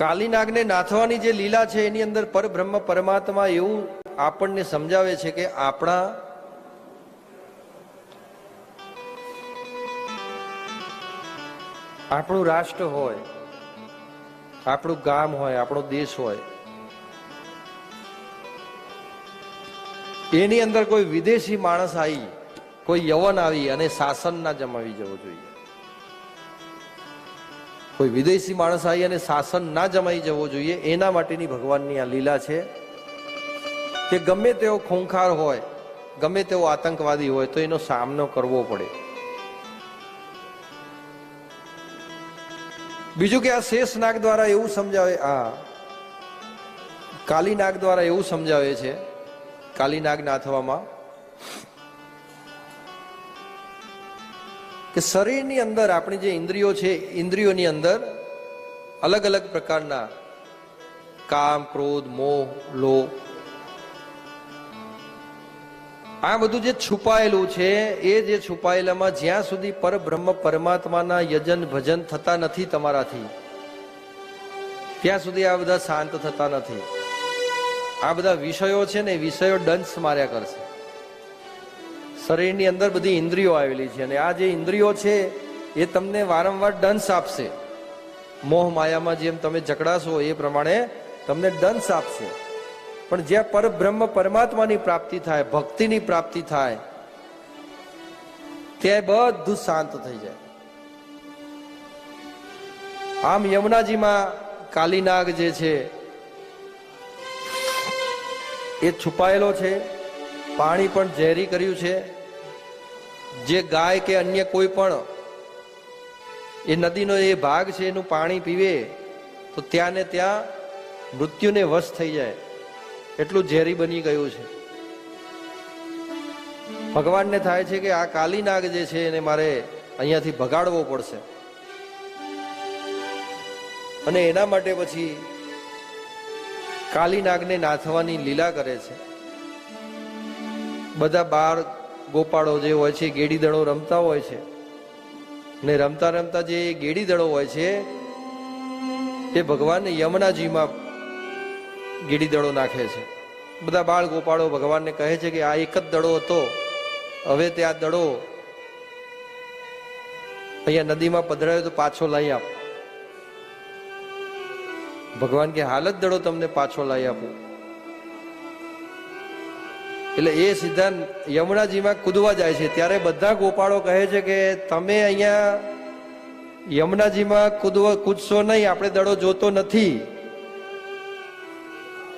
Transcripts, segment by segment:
કાલીનાગને નાથવાની જે લીલા છે, એની અંદર પરબ્રહ્મ પરમાત્મા એવું આપણને સમજાવે છે કે આપણા આપણું રાષ્ટ્ર હોય, આપણું ગામ હોય, આપણો દેશ હોય, એની અંદર કોઈ વિદેશી માણસ આવી, કોઈ યવન આવી અને શાસન ના જમાવી જવું જોઈએ. કોઈ વિદેશી માણસ આવી અને શાસન ના જમાઈ જવો જોઈએ, એના માટેની ભગવાનની આ લીલા છે કે ગમે તેવો ખૂંખાર હોય, ગમે તેવો આતંકવાદી હોય, તો એનો સામનો કરવો પડે. બીજું કે આ શેષ નાગ દ્વારા એવું સમજાવે, આ કાલી નાગ દ્વારા એવું સમજાવે છે, કાલી નાગ નાથવામાં કે શરીરની અંદર આપણી જે ઇન્દ્રિયો છે, ઇન્દ્રિયોની અંદર અલગ અલગ પ્રકારના કામ, ક્રોધ, મોહ લો આ બધું જે છુપાયેલું છે, એ જે છુપાયેલામાં જ્યાં સુધી પરબ્રહ્મ પરમાત્માના યજન, ભજન થતા નથી તમારાથી, ત્યાં સુધી આ બધા શાંત થતા નથી. આ બધા વિષયો છે ને, વિષયો દંશ માર્યા કરશે. શરીરની અંદર બધી ઇન્દ્રિયો આવેલી છે અને આ જે ઇન્દ્રિયો છે, એ તમને વારંવાર દંશ આપશે. મોહ માયામાં જેમ તમે જકડાશો એ પ્રમાણે તમને દંશ આપશે. પણ જ્યાં પરબ્રહ્મ પરમાત્માની પ્રાપ્તિ થાય, ભક્તિની પ્રાપ્તિ થાય, ત્યાં બધું શાંત થઈ જાય. આમ યમુનાજીમાં કાલીનાગ જે છે, એ છુપાયેલો છે. પાણી પણ ઝેરી કર્યું છે. જે ગાય કે અન્ય કોઈ પણ એ નદીનો એ ભાગ છે, એનું પાણી પીવે, તો ત્યાં ને ત્યાં મૃત્યુને વશ થઈ જાય. એટલું ઝેરી બની ગયું છે. ભગવાનને થાય છે કે આ કાલીનાગ જે છે, એને મારે અહીંયાથી ભગાડવો પડશે. અને એના માટે પછી કાલીનાગને નાથવાની લીલા કરે છે. બધા બાર ગોપાળો જે હોય છે, ગેડી દડો રમતા હોય છે. ને રમતા રમતા જે ગેડી દડો હોય છે, એ ભગવાન યમુનાજીમાં ગેડી દડો નાખે છે. બધા બાળ ગોપાળો ભગવાનને કહે છે કે આ એક જ દડો હતો. હવે તે આ દડો અહીંયા નદીમાં પધરાયો તો પાછો લઈ આપ. ભગવાન કે હાલત દડો તમને પાછો લઈ આપું. એટલે એ સિદ્ધાંત યમુનાજીમાં કૂદવા જાય છે. ત્યારે બધા ગોપાળો કહે છે કે તમે અહીંયા યમુનાજીમાં કૂદવા, કૂદશો નહીં, આપણે દડો જોતો નથી.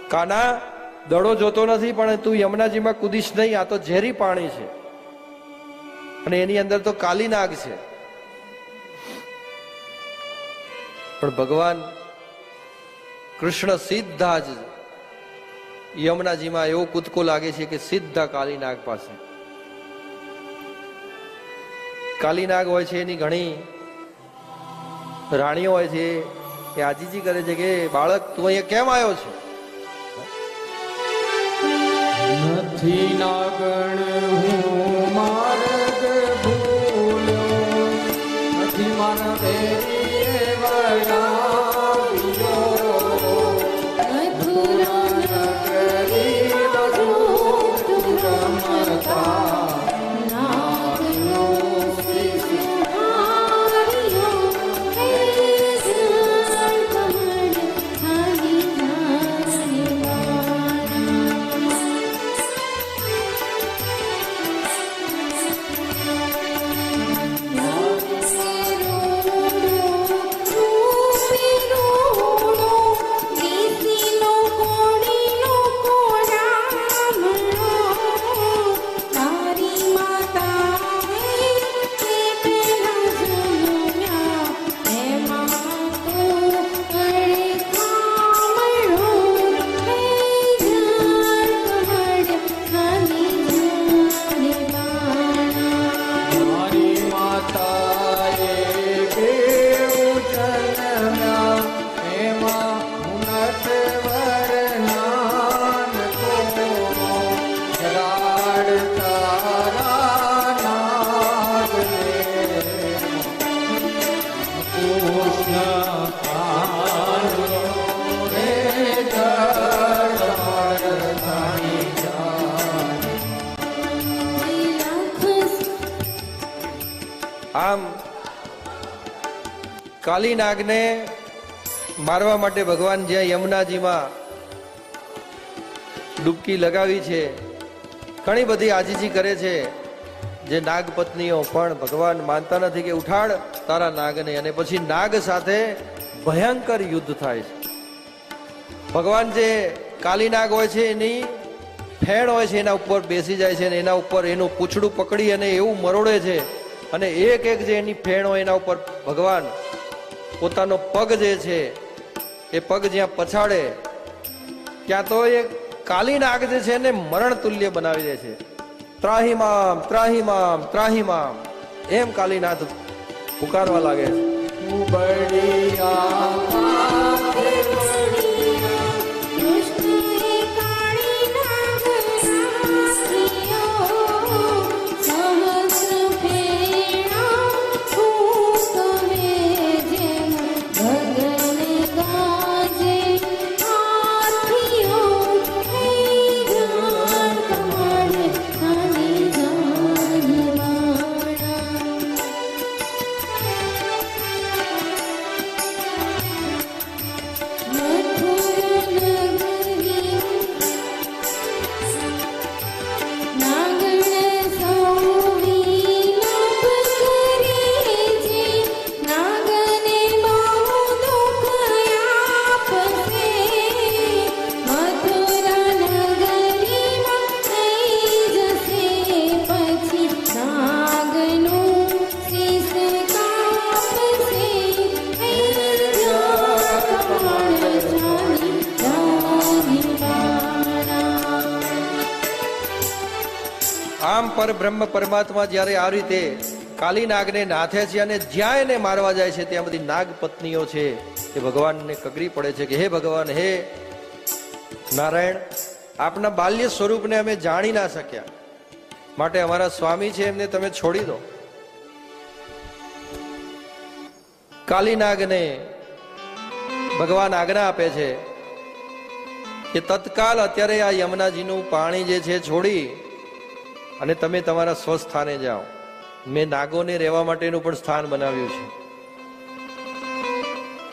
કાના, દડો જોતો નથી, પણ તું યમુનાજીમાં કૂદીશ નહીં, આ તો ઝેરી પાણી છે. અને એની અંદર તો કાલી નાગ છે. પણ ભગવાન કૃષ્ણ સીધા જ યમુનાજીમાં એવો કૂદકો લાગે છે કે સીધા કાલીનાગ પાસે. કાલીનાગ હોય છે એની ઘણી રાણીઓ હોય છે એ આજીજી કરે છે કે બાળક તું અહીંયા કેમ આવ્યો છે? નથી નાગણ હું આમ કાલી નાગને મારવા માટે ભગવાન જ્યાં યમુનાજીમાં ડૂબકી લગાવી છે, ઘણી બધી આજીજી કરે છે, જે નાગપત્નીઓ પણ ભગવાન માનતા નથી કે ઉઠાડ તારા નાગને. અને પછી નાગ સાથે ભયંકર યુદ્ધ થાય છે. ભગવાન જે કાલી નાગ હોય છે, એની ફેણ હોય છે, એના ઉપર બેસી જાય છે, અને એના ઉપર એનું પૂછડું પકડી અને એવું મરોડે છે. અને એક એક જે એની ફેણ હોય એના ઉપર ભગવાન પોતાનો પગ જે છે, એ પગ જ્યાં પછાડે, ત્યાં તો એ કાલી નાગ જે છે એને મરણ તુલ્ય બનાવી દે છે. ત્રાહીમામ ત્રાહીમામ ત્રાહીમામ. એમ કાલીનાથ પુકારવા લાગે છે. પરબ્રહ્મ પરમાત્મા જ્યારે આ રીતે કાલી નાગને નાથે છે અને જ્યાં એને મારવા જાય છે, ત્યાં બધી નાગ પત્નીઓ છે. એ ભગવાનને કગરી પડે છે કે, હે ભગવાન, હે નારાયણ, આપના બાલ્ય સ્વરૂપને અમે જાણી ના શક્યા. માટે અમારા સ્વામી છે, એમને તમે છોડી દો. કાલીનાગને ભગવાન આજ્ઞા આપે છે કે, તત્કાલ અત્યારે આ યમુનાજીનું પાણી જે છે, છોડી અને તમે તમારા સ્વસ્થાને જાઓ. મેં નાગોને રહેવા માટેનું પણ સ્થાન બનાવ્યું છે.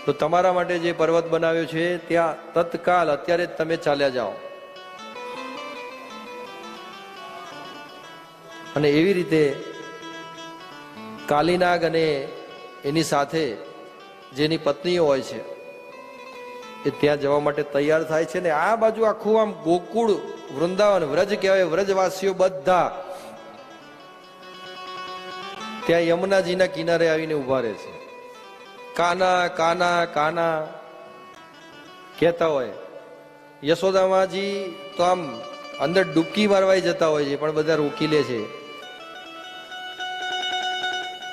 તો તમારા માટે જે પર્વત બનાવ્યો છે, ત્યાં તત્કાલ અત્યારે જ તમે ચાલ્યા જાઓ. અને એવી રીતે કાલીનાગ અને એની સાથે જેની પત્નીઓ હોય છે, એ ત્યાં જવા માટે તૈયાર થાય છે. ને આ બાજુ આખું આમ ગોકુળ વૃંદાવન વ્રજ કહેવાય, વ્રજવાસીઓ બધા ત્યાં યમુનાજીના કિનારે આવીને ઊભા રહે છે. કાના કાના કાના કહેતા હોય. યશોદામાજી તો આમ અંદર ડૂબકી મારવાઈ જતા હોય છે, પણ બધા રોકી લે છે.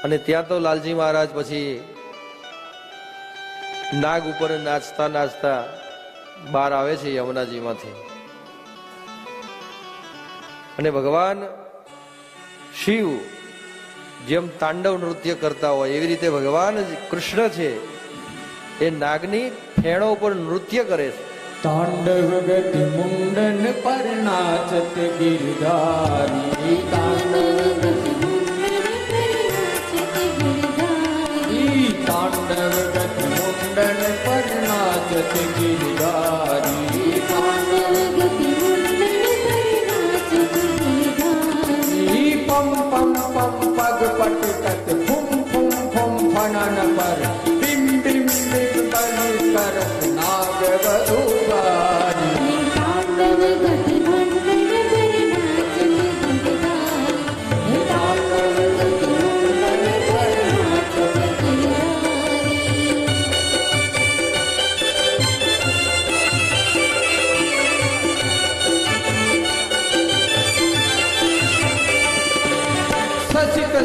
અને ત્યાં તો લાલજી મહારાજ પછી નાગ ઉપર નાચતા નાચતા બહાર આવે છે યમુનાજીમાંથી. અને ભગવાન શિવ જેમ તાંડવ નૃત્ય કરતા હોય, એવી રીતે ભગવાન કૃષ્ણ છે, એ નાગની ફેણો ઉપર નૃત્ય કરે છે. તાંડવ ગતિ મુંડન પર નાચત ગિરધારી. તાંડવ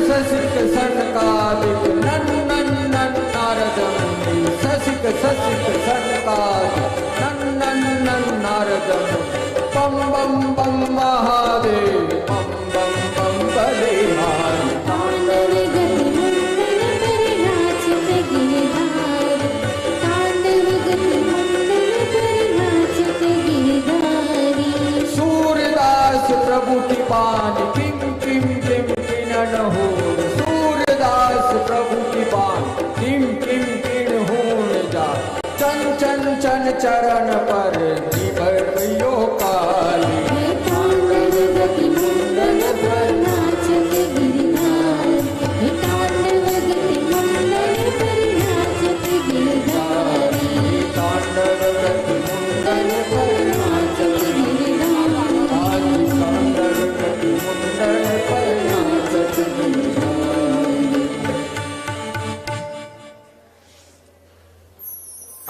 ਸਸਿਕ ਸਨਕਾਲਿਕ ਨਨ ਨਨ ਨਨ ਨਾਰਦੰ ਸਸਿਕ ਸਸਿਕ ਸਨਕਾਲਿਕ કંચન ચન ચરણ પર નિભયો કાલી મંડળ પર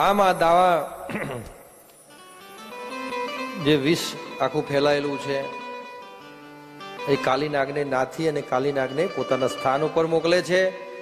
આમ દાવા જે વિષ આખું ફેલાયેલું છે, એ કાલી નાગને નાથી અને કાલી નાગને પોતાના સ્થાન ઉપર મોકલે છે.